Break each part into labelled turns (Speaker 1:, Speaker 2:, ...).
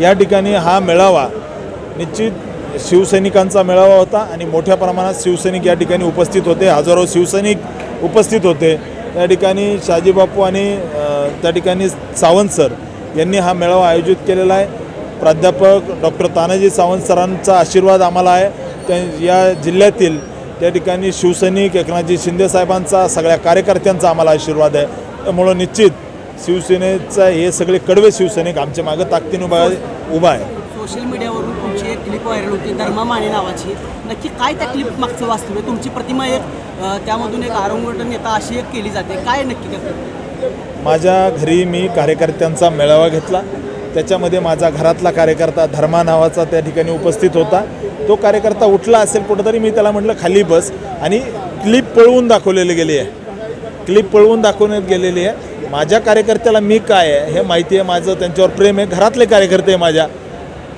Speaker 1: या ठिकाणी हा मेळावा निश्चित शिवसैनिकांचा मेळावा होता आणि मोठ्या प्रमाणात शिवसैनिक या ठिकाणी उपस्थित होते. हजारो शिवसैनिक उपस्थित होते. या ठिकाणी शाजीबापू आणि त्या ठिकाणी सावंत सर यांनी हा मेळावा आयोजित केलेला आहे. प्राध्यापक डॉक्टर तानाजी सावंत सरांचा आशीर्वाद आम्हाला आहे. त्या या जिल्ह्यातील त्या ठिकाणी शिवसैनिक एकनाथजी शिंदेसाहेबांचा सगळ्या कार्यकर्त्यांचा आम्हाला आशीर्वाद आहे. त्यामुळं निश्चित शिवसेनेचा हे सगळे कडवे शिवसैनिक आमच्या मागं ताकदीने उभा उभा आहे.
Speaker 2: सोशल मीडियावरून तुमची एक क्लिप व्हायरल होती धर्मा माने नावाची. नक्की काय त्या क्लिप मागचं वास्तव आहे तुमची प्रतिमा एक त्यामधून एक आरंगवटन नेता अशी एक केली जाते. काय नक्की करते
Speaker 1: माझ्या घरी मी कार्यकर्त्यांचा मेळावा घेतला. त्याच्यामध्ये माझा घरातला कार्यकर्ता धर्मा नावाचा त्या ठिकाणी उपस्थित होता. तो कार्यकर्ता उठला असेल कुठंतरी मी त्याला म्हटलं खाली बस. आणि क्लिप पळवून दाखवलेली गेली आहे. क्लिप पळवून दाखवण्यात गेलेली आहे. माझ्या कार्यकर्त्याला मी काय आहे हे माहिती आहे माझं त्यांच्यावर प्रेम आहे घरातले कार्यकर्ते आहे माझ्या.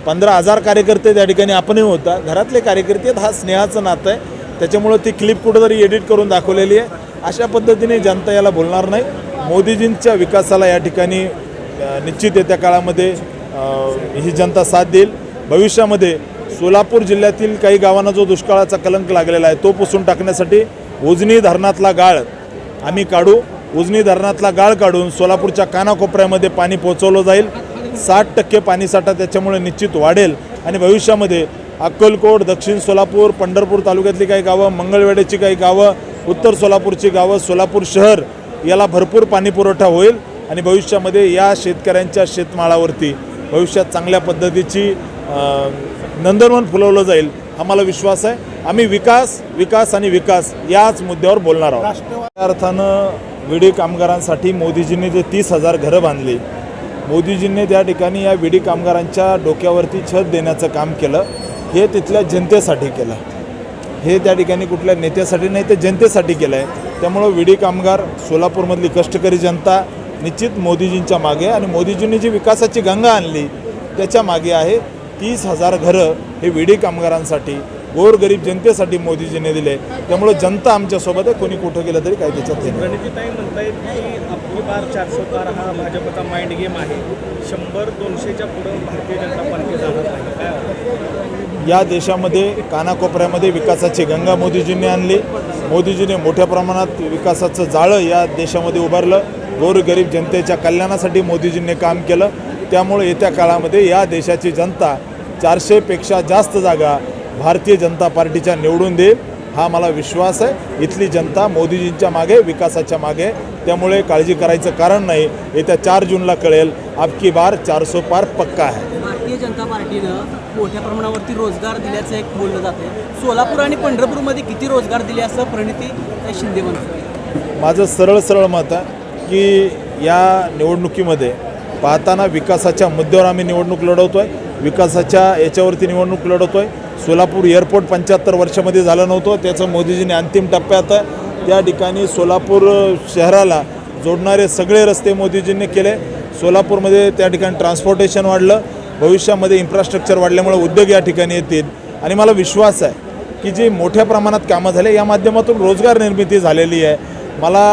Speaker 1: पंधरा हजार कार्यकर्ते त्या ठिकाणी आपणही होता. घरातले कार्यकर्ते आहेत हा स्नेहाचं नातं आहे. त्याच्यामुळं ती क्लिप कुठंतरी एडिट करून दाखवलेली आहे. अशा पद्धतीने जनता याला बोलणार नाही. मोदीजींच्या विकासाला या ठिकाणी निश्चित येत्या काळामध्ये ही जनता साथ देईल. भविष्यामध्ये सोलापूर जिल्ह्यातील काही गावांना जो दुष्काळाचा कलंक लागलेला आहे तो पुसून टाकण्यासाठी उजनी धरणातला गाळ आम्ही काढू. उजनी धरणातला गाळ काढून सोलापूरच्या कानाकोपऱ्यामध्ये पाणी पोहोचवलं जाईल. साठ टक्के पाणीसाठा त्याच्यामुळे निश्चित वाढेल. आणि भविष्यामध्ये अक्कलकोट दक्षिण सोलापूर पंढरपूर तालुक्यातली काही गावं मंगळवेढ्याची काही गावं उत्तर सोलापूरची गावं सोलापूर शहर याला भरपूर पाणी पुरवठा होईल. आणि भविष्यामध्ये या शेतकऱ्यांच्या शेतमाळावरती भविष्यात चांगल्या पद्धतीची नंदनवन फुलवलं जाईल मला विश्वास आहे. आम्ही विकास विकास आणि विकास याच मुद्द्यावर बोलणार आहोत. त्या अर्थानं विडी कामगारांसाठी मोदीजींनी जे तीस हजार घरं बांधली मोदीजींनी त्या ठिकाणी या विडी कामगारांच्या डोक्यावरती छत देण्याचं काम केलं हे तिथल्या जनतेसाठी केलं. हे त्या ठिकाणी कुठल्या नेत्यासाठी नाही ते जनतेसाठी केलं आहे त्यामुळं विडी कामगार सोलापूरमधली कष्टकरी जनता निश्चित मोदीजींच्या मागे आणि मोदीजींनी जी विकासाची गंगा आणली त्याच्यामागे आहे तीस हजार घरं हे विडी कामगारांसाठी गोरगरीब जनतेसाठी मोदीजींनी दिले. त्यामुळं जनता आमच्यासोबत आहे. कोणी कुठं गेलं तरी काही त्याच्यात नाही.
Speaker 3: हा काय?
Speaker 1: या देशामध्ये कानाकोपऱ्यामध्ये विकासाची गंगा मोदीजींनी आणली. मोदीजीने मोठ्या प्रमाणात विकासाचं जाळं या देशामध्ये उभारलं. गोरगरीब जनतेच्या कल्याणासाठी मोदीजींनी काम केलं. त्यामुळे येत्या काळामध्ये या देशाची जनता चारशेपेक्षा जास्त जागा भारतीय जनता पार्टीच्या निवडून देईल हा मला विश्वास आहे. इथली जनता मोदीजींच्या मागे विकासाच्या मागे. त्यामुळे काळजी करायचं कारण नाही. येत्या चार जूनला कळेल. आपकी बार चारसो पार पक्का आहे
Speaker 2: भारतीय जनता पार्टीनं मोठ्या प्रमाणावरती रोजगार दिल्याचं एक बोललं जाते सोलापूर आणि पंढरपूरमध्ये किती रोजगार दिले असं प्रणिती शिंदे म्हणतात?
Speaker 1: माझं सरळ सरळ मत आहे की या निवडणुकीमध्ये पाहताना विकासाच्या मुद्द्यावर आम्ही निवडणूक लढवतो आहे विकासाच्या याच्यावरती निवडणूक लढवतो आहे सोलापूर एअरपोर्ट पंच्याहत्तर वर्षामध्ये झालं नव्हतं. त्याचं मोदीजींनी अंतिम टप्प्यात त्या ठिकाणी सोलापूर शहराला जोडणारे सगळे रस्ते मोदीजींनी केले. सोलापूरमध्ये त्या ठिकाणी ट्रान्सपोर्टेशन वाढलं. भविष्यामध्ये इन्फ्रास्ट्रक्चर वाढल्यामुळे उद्योग या ठिकाणी येतील. आणि मला विश्वास आहे की जी मोठ्या प्रमाणात कामं झाले या माध्यमातून रोजगार निर्मिती झालेली आहे. मला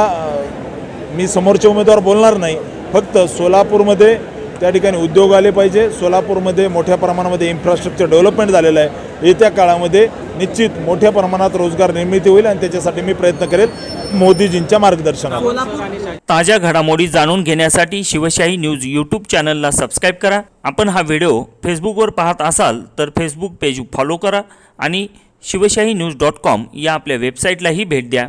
Speaker 1: मी समोरचे उमेदवार बोलणार नाही. फक्त सोलापूरमध्ये त्या ठिकाणी उद्योग आले पाहिजे. सोलापूरमध्ये मोठ्या प्रमाणामध्ये इन्फ्रास्ट्रक्चर डेव्हलपमेंट झालेलं आहे. येत्या काळामध्ये निश्चित मोठ्या प्रमाणात रोजगार निर्मिती होईल आणि त्याच्यासाठी मी प्रयत्न करेल मोदीजींच्या मार्गदर्शनात
Speaker 4: ताज्या घडामोडी जाणून घेण्यासाठी शिवशाही न्यूज यूट्यूब चॅनलला सबस्क्राईब करा. आपण हा व्हिडिओ फेसबुकवर पाहत असाल तर फेसबुक पेज फॉलो करा आणि शिवशाही न्यूज डॉट कॉम या आपल्या वेबसाईटलाही भेट द्या.